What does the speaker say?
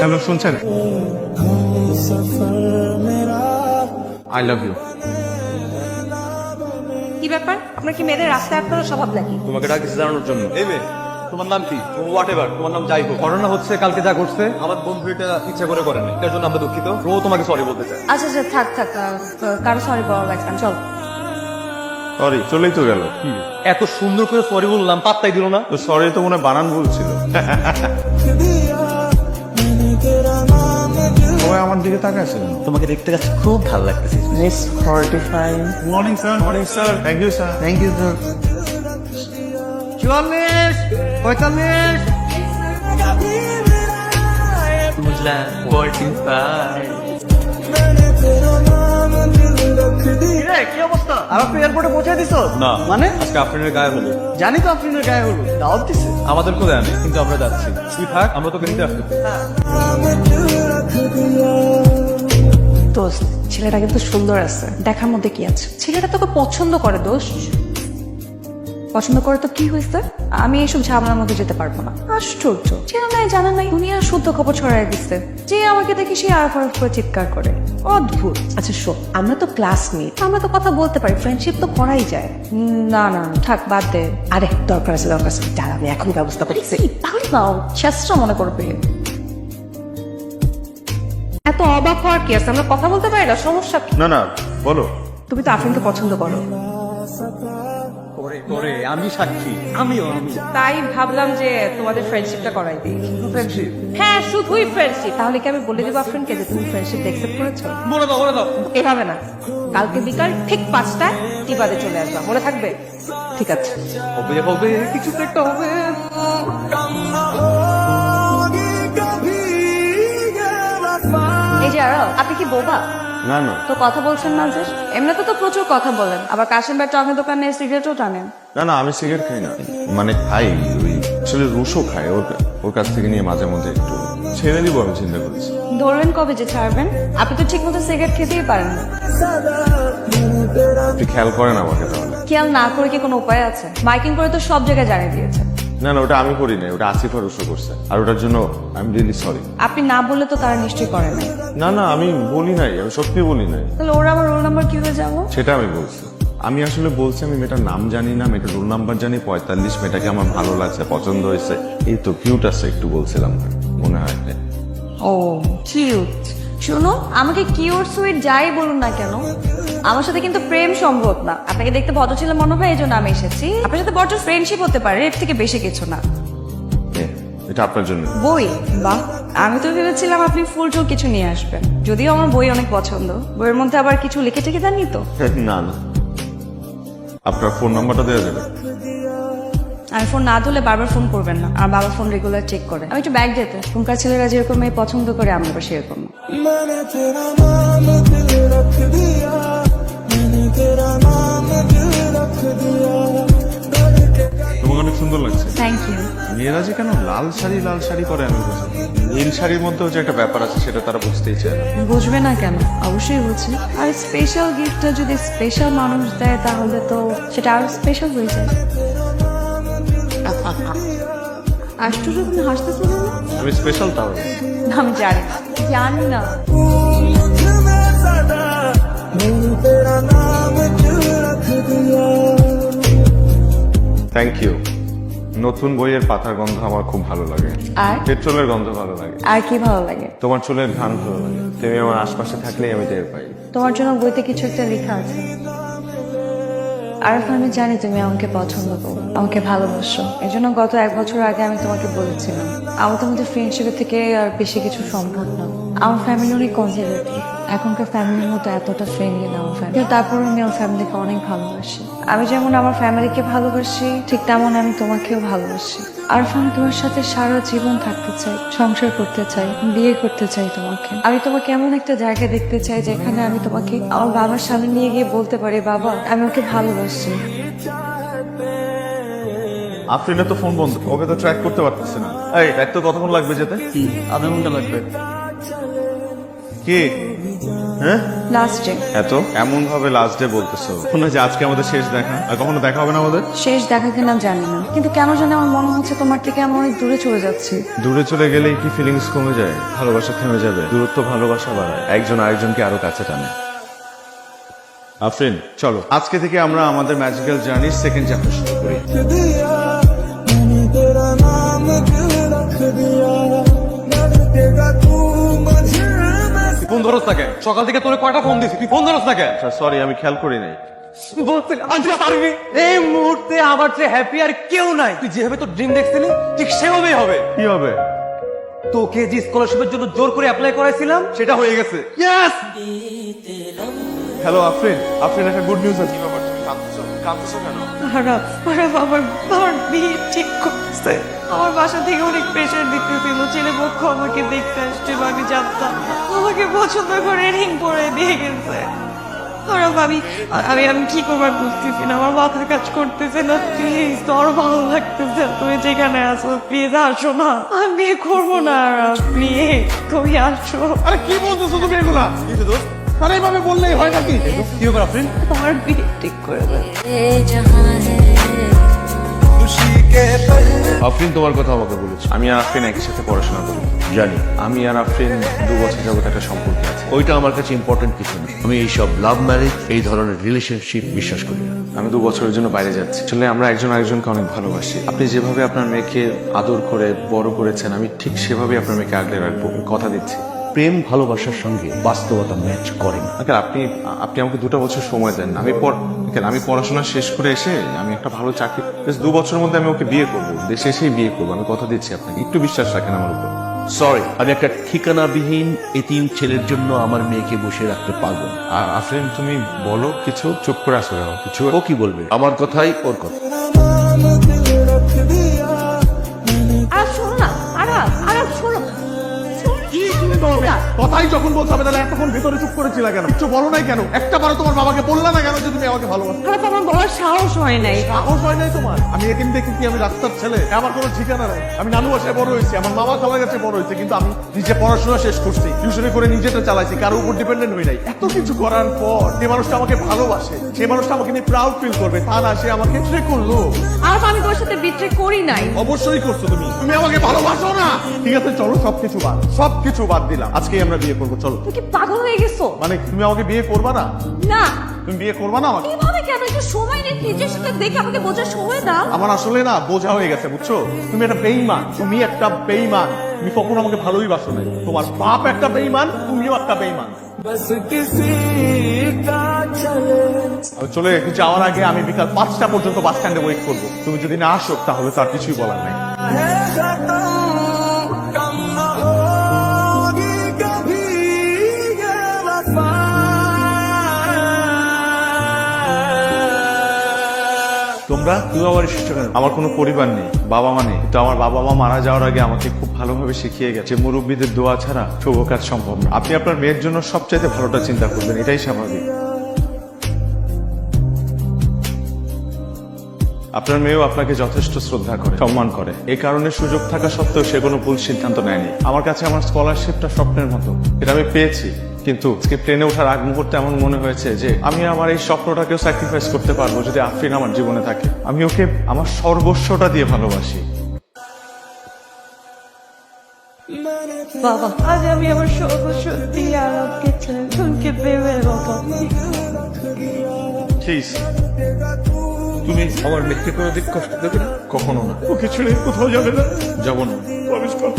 Hello শুনছেন? I love you কি ব্যাপার? আপনার কি মেয়েদের রাস্তায় আপনার স্বভাব নাকি? তোমাকে ডাকিস জানানোর জন্য। এই মেয়ে তোমার নাম কি? হোয়াট এভার তোমার নাম যাই হোক। ঘটনা হচ্ছে কালকে যা ঘটছে আমার বন্ধু এটা ইচ্ছা করে করেনি। এটার জন্য আমরা দুঃখিত। ও তোমাকে সরি বলতে চাই। আচ্ছা আচ্ছা থাক থাক কারও সরি বলা লাগবে চল। সরি চলেই তো গেল। এত সুন্দর করে সরি বললাম পাত্তাই দিল না। তো সরি তো মনে হয় বানান ভুল ছিল। সবাই আমার দিকে তাকাইছেন তোমাকে দেখতে কাছে খুব ভালো লাগতেছে। Miss Fortify morning sir morning sir thank you sir thank you sir চুয়াল্লিশ পঁয়তাল্লিশ। বুঝলা ফোরটি কি অবস্থা? এয়ারপোর্টে পৌঁছে দিছো? না মানে? আজকে আফরিনের গায়ে হলো জানি তো আফরিনের গায়ে হলো দাওয়াত দিছে। আমাদেরকে দেয়নি কিন্তু আমরা যাচ্ছি। তুই থাক আমরা তোকে নিতে আসব। দোস্ত ছেলেটা কিন্তু সুন্দর আছে দেখার মধ্যে কি আছে? ছেলেটা তোকে পছন্দ করে দোস্ত। পছন্দ করে তো কি হয়েছে? আমি এইসব ঝামেলার মধ্যে যেতে পারব না। আশ্চর্য। চেনা নাই জানা নাই দুনিয়ার শুদ্ধ খবর ছড়াই দিচ্ছে। যে আমাকে দেখি সে আর ফার করে চিৎকার করে। অদ্ভুত। আচ্ছা শো আমরা তো ক্লাসমেট আমরা তো কথা বলতে পারি ফ্রেন্ডশিপ তো করাই যায়। না না থাক বাদ দে। আরে দরকার আছে দরকার আছে। দাঁড়া আমি এখন ব্যবস্থা করছি। তাহলে নাও চেষ্টা মনে করবে। এত অবাক হওয়ার কি আছে? আমরা কথা বলতে পারি না সমস্যা কি? না না বলো। তুমি তো আফরিনকে পছন্দ করো। করে করে আমি সাক্ষী। আমিও আমি তাই ভাবলাম যে তোমাদের ফ্রেন্ডশিপটা করাই দিই। হ্যাঁ শুধুই ফ্রেন্ডশিপ তাহলে কি আমি বলে দেবো আফরিনকে যে তুমি ফ্রেন্ডশিপ দেখতে করেছ বলে দাও বলে দাও। এভাবে না। কালকে বিকাল ঠিক পাঁচটায় টিবাদে চলে আসবা। মনে থাকবে? ঠিক আছে। হবে হবে কিছু তো একটা হবে। এই যে আপনি কি বোবা? না না। তো কথা বলছেন না যে? এমনিতে তো প্রচুর কথা বলেন। আবার কাশিম ভাই টকের দোকানে সিগারেটও টানেন? না না আমি সিগারেট খাই না। মানে খাই ওই আসলে রুশো খাই ওর ওর কাছ থেকে নিয়ে মাঝে মধ্যে একটু ছেড়ে দিব আমি চিন্তা করেছি। ধরবেন কবে যে ছাড়বেন? আপনি তো ঠিক মতো সিগারেট খেতেই পারেন না। আপনি খেয়াল করেন আমাকে তাহলে। খেয়াল না করে কি কোনো উপায় আছে? মাইকিং করে তো সব জায়গায় জানিয়ে দিয়েছে না না ওটা আমি করি নাই ওটা আসিফা রুশো করছে। আর ওটার জন্য আই এম রিয়েলি সরি আপনি না বললে তো তারা নিশ্চয়ই করে নাই। না না আমি বলি নাই আমি সত্যি বলি নাই। তাহলে ওরা আমার রোল নাম্বার কি হয়ে যাব? সেটা আমি বলছি। আমি আসলে বলছি আমি মেয়েটার নাম জানি না মেয়েটার রোল নাম্বার জানি পঁয়তাল্লিশ মেয়েটাকে আমার ভালো লাগছে পছন্দ হয়েছে। এই তো কিউট আছে একটু বলছিলাম মনে হয় ও কিউট শুনো আমাকে কিউট সুইট যাই বলুন না কেন আমার সাথে কিন্তু প্রেম সম্ভব না। আপনাকে দেখতে ভদ্র ছিল মনে হয় এই জন্য আমি এসেছি। আপনার সাথে বড় ফ্রেন্ডশিপ হতে পারে এর থেকে বেশি কিছু না। এটা আপনার জন্য। বই? বাহ আমি তো ভেবেছিলাম আপনি ফুল টুল কিছু নিয়ে আসবেন। যদিও আমার বই অনেক পছন্দ। বইয়ের মধ্যে আবার কিছু লিখে টেখে জানি তো? না না। আপনার ফোন নাম্বারটা দেওয়া যাবে। আমি ফোন না ধরলে বারবার ফোন করবেন না। আর বাবা ফোন রেগুলার চেক করে। আমি একটু ব্যাগ যেতে। এখনকার ছেলেরা যেরকম পছন্দ করে আমরা সেরকম। থ্যাংক ইউ মেয়েরা যে কেন লাল শাড়ি লাল শাড়ি পরে আমি বুঝি নীল শাড়ির মধ্যেও যে একটা ব্যাপার আছে সেটা তারা বুঝতেই চায় না। বুঝবে না কেন? অবশ্যই বুঝি। আর স্পেশাল গিফটটা যদি স্পেশাল মানুষ দেয় তাহলে তো সেটা আরও স্পেশাল হয়ে যায়। আশ্চর্য তুমি হাসতেছো না আমি স্পেশাল তাও? আমি জানি জানি না। থ্যাংক ইউ নতুন বইয়ের পাতার গন্ধ আমার খুব ভালো লাগে। আর? পেট্রোলের গন্ধ ভালো লাগে। আর কি ভালো লাগে? তোমার চুলের ঘ্রাণ ভালো লাগে। তুমি আমার আশপাশে থাকলেই আমি টের পাই। তোমার জন্য বইতে কিছু একটা লেখা আছে। আর আমি জানি তুমি আমাকে পছন্দ করো আমাকে ভালোবাসো। এই জন্য গত এক বছর আগে আমি তোমাকে বলেছিলাম আমার তোমাদের ফ্রেন্ডশিপের থেকে আর বেশি কিছু সম্ভব না। আমার ফ্যামিলি অনেক কনজারভেটিভ এখনকার ফ্যামিলির মতো এতটা ফ্রেন্ডলি না আমার ফ্যামিলি তারপর আমি আমার ফ্যামিলিকে অনেক ভালোবাসি। আমি যেমন আমার ফ্যামিলিকে ভালোবাসি ঠিক তেমন আমি তোমাকেও ভালোবাসি। আর আমি তোমার সাথে সারা জীবন থাকতে চাই সংসার করতে চাই বিয়ে করতে চাই তোমাকে। আমি তোমাকে এমন একটা জায়গা দেখতে চাই যেখানে আমি তোমাকে আমার বাবার সামনে নিয়ে গিয়ে বলতে পারি বাবা আমি ওকে ভালোবাসি। আফরিনা তো ফোন বন্ধ ওকে তো ট্র্যাক করতে পারতেছে না। এই এক তো কতক্ষণ লাগবে যেতে? আধা ঘণ্টা লাগবে। কি? হ্যাঁ? লাস্ট ডে এত? এমন ভাবে লাস্ট ডে বলতেছো? মনে যে আজকে আমাদের শেষ দেখা। আর কখনো দেখা হবে না আমাদের? শেষ দেখা কিনা জানি না। কিন্তু কেন জানি আমার মনে হচ্ছে তোমার থেকে আমি অনেক দূরে চলে যাচ্ছি। দূরে চলে গেলেই কি ফিলিংস কমে যায়? ভালোবাসা থেমে যাবে। দূরত্ব ভালোবাসা বাড়ায়। একজন আরেকজনকে আরও কাছে টানে। আফরিন চলো। আজকে থেকে আমরা আমাদের ম্যাজিক্যাল জার্নির সেকেন্ড চ্যাপ্টার শুরু করি। ধরস না কেন? সকাল থেকে তোরে কয়টা ফোন দিছি? তুই ফোন ধরস না কেন? সরি আমি খেয়াল করি নাই। এই মুহূর্তে আমার চেয়ে হ্যাপি আর কেউ নাই। তুই যেভাবে তোর ড্রিম দেখছিলি ঠিক সেভাবেই হবে। কি হবে? তোকে যে স্কলারশিপের জন্য জোর করে অ্যাপ্লাই করাইছিলাম সেটা হয়ে গেছে। হ্যালো আফরিন। আফরিন একটা গুড নিউজ আছে। কি ব্যাপার? কাঁদতেছো কেন? আমার আমার বিয়ে ঠিক আমার বাসা থেকে অনেক প্রেশার দিতেছিল ছেলে পক্ষ আমাকে দেখতে আসছিল আমি জানতাম। আমাকে পছন্দ করে রিং পরে দিয়ে গেছে। আমি আমি আমি কি করবার বুঝতেছি না আমার মাথা কাজ করতেছে না প্লিজ তোর ভালো লাগতেছে তুমি যেখানে আসো প্লিজ আসো না। আমি বিয়ে করব না আরাফ প্লিজ তুমি আসো। আরে কি বলতেছো তুমি এগুলা? তারা এইভাবে বললেই হয় নাকি? কি তোমার ঠিক করে আফরিন তোমার কথা আমাকে বলেছে। আমি আর আফরিন একসাথে পড়াশোনা করি। জানি। আমি আর আফরিন দু বছর যাবত একটা সম্পর্ক আছে। ওইটা আমার কাছে ইম্পর্টেন্ট কিছু না। আমি এইসব লাভ ম্যারেজ এই ধরনের রিলেশনশিপ বিশ্বাস করি না। আমি দু বছরের জন্য বাইরে যাচ্ছি। চলে আমরা একজন আরেকজনকে অনেক ভালোবাসি। আপনি যেভাবে আপনার মেয়েকে আদর করে বড় করেছেন আমি ঠিক সেভাবে আপনার মেয়েকে আগলে রাখব। কথা দিচ্ছি। প্রেম ভালোবাসার সঙ্গে বাস্তবতা ম্যাচ করে না। আঙ্কেল আপনি আপনি আমাকে দুটো বছর সময় দেন আমি আঙ্কেল আমি পড়াশোনা শেষ করে এসে আমি একটা ভালো চাকরি দু বছরের মধ্যে আমি ওকে বিয়ে করব। দেশে এসেই বিয়ে করব। আমি কথা দিচ্ছি আপনাকে। একটু বিশ্বাস রাখেন আমার উপর। সরি আমি একটা ঠিকানাবিহীন এতিম ছেলের জন্য আমার মেয়েকে বসে রাখতে পারব না। আর আফরিন তুমি বলো কিছু চুপ করে আসো কেন? কিছু ও কি বলবে? আমার কথাই ওর কথা। তুমি কথাই যখন বলছো আমি তাহলে এতক্ষণ ভেতরে চুপ করেছিল কেন? কিছু বলো নাই কেন? একটা বারো তোমার বাবাকে বললা না কেন যে তুমি আমাকে ভালোবাসো? আমার বলার সাহস হয় নাই। সাহস হয় নাই তোমার? আমি এখান থেকে কি আমি রাস্তার ছেলে আমার কোনো ঠিকানা নাই। আমি নানু বাসায় বড় হয়েছি আমার মামা খাবার কাছে বড় হয়েছে কিন্তু আমি নিজে পড়াশোনা শেষ করছি টিউশনে করে নিজেটা চালাইছি কারও উপর ডিপেন্ডেন্ট হই নাই। এত কিছু করার পর যে মানুষটা আমাকে ভালোবাসে সে মানুষটা আমাকে নিয়ে প্রাউড ফিল করবে তা না সে আমাকে ট্রে করল। আরাফ আমি তোর সাথে বিট্রে করি নাই। অবশ্যই করছ তুমি। তুমি আমাকে ভালোবাসো না। ঠিক আছে চলো সবকিছু বাদ সবকিছু বাদ দিলাম। আজকেই আমরা বিয়ে করব চলো। তুমি কি পাগল হয়ে গেছো? মানে তুমি আমাকে বিয়ে করবা না? না। তুমি বিয়ে করবা না আমাকে? কীভাবে কেন? একটু সময় নে নিজের সাথে দেখে আমাকে বোঝা সময় দাও। আমার আসলে না বোঝা হয়ে গেছে বুঝছ? তুমি একটা বেঈমান তুমি একটা বেঈমান তুমি কখনো আমাকে ভালোই বাসো না তোমার বাপ একটা বেঈমান তুমিও একটা বেঈমান চলে যাওয়ার আগে আমি বিকাল পাঁচটা পর্যন্ত বাস স্ট্যান্ডে ওয়েট করব। তুমি যদি না আসো তাহলে তার কিছুই বলার নাই। তোমরা? তুমি আমার কেন? আমার কোনো পরিবার নেই, বাবা মা নেই। তো আমার বাবা মা মারা যাওয়ার আগে আমাকে খুব ভালোভাবে শিখিয়ে গেছে মুরব্বীদের দোয়া ছাড়া শুভ কাজ সম্ভব না। আপনি আপনার মেয়ের জন্য সবচাইতে ভালোটা চিন্তা করবেন, এটাই স্বাভাবিক। আপনার মেয়েও আপনাকে যথেষ্ট শ্রদ্ধা করে, সম্মান করে। এই কারণে সুযোগ থাকা সত্ত্বেও সে কোনো ভুল সিদ্ধান্ত নেয়নি। আমার কাছে আমার স্কলারশিপটা স্বপ্নের মতো। এটা আমি পেয়েছি। কিন্তু আজকে প্লেনে ওঠার আগ মুহূর্তে এমন মনে হয়েছে যে আমি আমার এই স্বপ্নটাকেও স্যাক্রিফাইস করতে পারব যদি আফরিন আমার জীবনে থাকে। আমি ওকে আমার সর্বস্বটা দিয়ে ভালোবাসি। বাবা আজ আমি আমার সর্বস্ব দিয়ে ছেলেকে প্লিজ তুমি আমার মেয়েকে কোনো দিক কষ্ট দেবে না? কখনো না। ওকে ছেড়ে কোথাও যাবে না। যাব না। প্রমিস করো